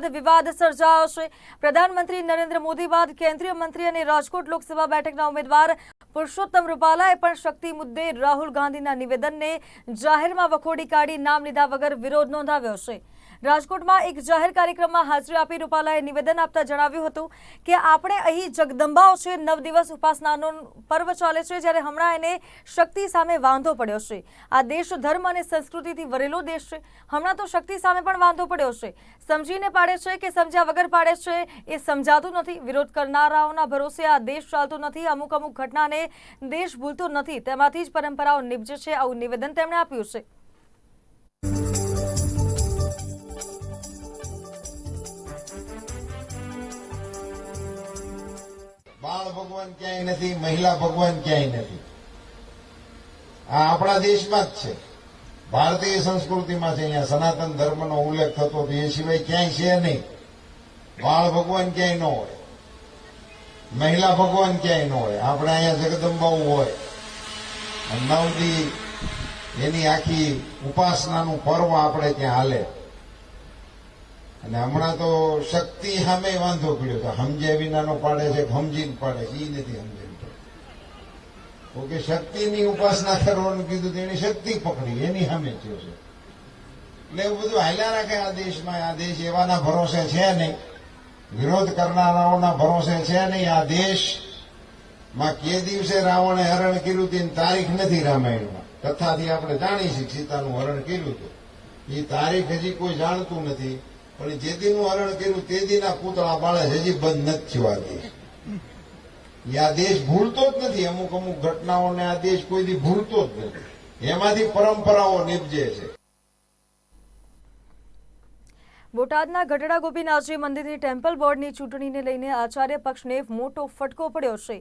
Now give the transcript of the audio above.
વિવાદ સર્જાયો છે. પ્રધાનમંત્રી નરેન્દ્ર મોદી બાદ કેન્દ્રીય મંત્રી અને રાજકોટ લોકસભા બેઠકના ઉમેદવાર પુરુષોત્તમ રૂપાલાએ પણ શક્તિ મુદ્દે રાહુલ ગાંધીના નિવેદનને જાહેરમાં વખોડી કાઢી નામ લીધા વગર વિરોધ નોંધાવ્યો છે. રાજકોટમાં એક જાહેર કાર્યક્રમમાં હાજરી આપી રૂપાલાએ નિવેદન આપતા જણાવ્યું હતું કે આપણે અહીં જગદંબાઓ છે, નવ દિવસ ઉપાસનાનો પર્વ ચાલે છે, જ્યારે હમણાં એને શક્તિ સામે વાંધો પડ્યો છે. આ દેશ, ધર્મ અને સંસ્કૃતિથી વરેલો દેશ છે. હમણાં તો શક્તિ સામે પણ વાંધો પડ્યો છે. સમજીને પાડે છે કે સમજ્યા વગર પાડે છે એ સમજાતું નથી. વિરોધ કરનારાઓના ભરોસે આ દેશ ચાલતો નથી. અમુક અમુક ઘટનાને દેશ ભૂલતો નથી. તેમાંથી જ પરંપરાઓ નિપજે છે. આવું નિવેદન તેમણે આપ્યું છે. બાળ ભગવાન ક્યાંય નથી, મહિલા ભગવાન ક્યાંય નથી. આ આપણા દેશમાં જ છે. ભારતીય સંસ્કૃતિમાં છે. અહીંયા સનાતન ધર્મનો ઉલ્લેખ થતો હતો એ સિવાય ક્યાંય છે નહીં. બાળ ભગવાન ક્યાંય ન હોય. મહિલા ભગવાન ક્યાંય ન હોય. આપણે અહીંયા જગદંબાઉ હોય. નવદી એની આખી ઉપાસનાનું પર્વ આપણે ત્યાં હાલે. અને હમણાં તો શક્તિ સામે વાંધો પડ્યો તો સમજ્યા વિનાનો પાડે છે સમજીને પાડે છે એ નથી સમજણ ઓકે શક્તિની ઉપાસના કરવાનું કીધું તેની એની શક્તિ પકડી, એની સામે થયો છે. એટલે એવું બધું હાલ્યા રાખે આ દેશમાં, આ દેશ એવાના ભરોસે છે નહીં. વિરોધ કરનારાઓના ભરોસે છે નહીં. આ દેશમાં કે દિવસે રાવણે હરણ કર્યું તેની તારીખ નથી રામાયણમાં. કથાથી આપણે જાણી સીતાનું હરણ કર્યું હતું. એ તારીખ હજી કોઈ જાણતું નથી. પણ જે દીનું હરણ કર્યું તે દીના પૂતળા બાળે હજી બંધ નથી થયો આ આ દેશ ભૂલતો જ નથી. અમુક અમુક ઘટનાઓને આ દેશ કોઈ દી ભૂલતો જ નથી. એમાંથી પરંપરાઓ નિપજે છે. બોટાદના ગઢડા ગોપીનાથજી મંદિરની ટેમ્પલ બોર્ડની ચૂંટણીને લઈને આચાર્ય પક્ષને મોટો ફટકો પડ્યો છે.